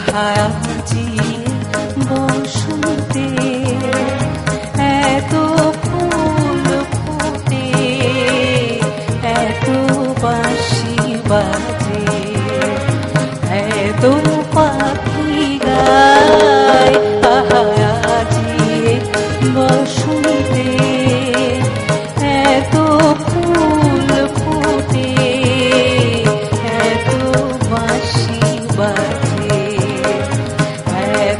hayat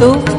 Tuh.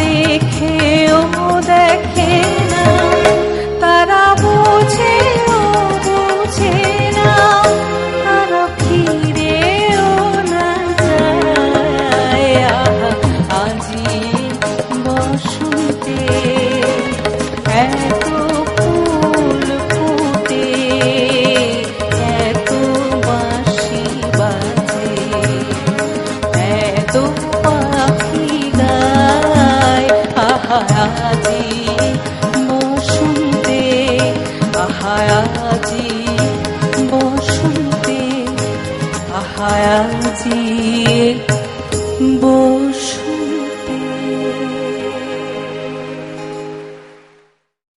देखा আহারাজি বসন্তে আহারাজি বসন্তে আহারাজি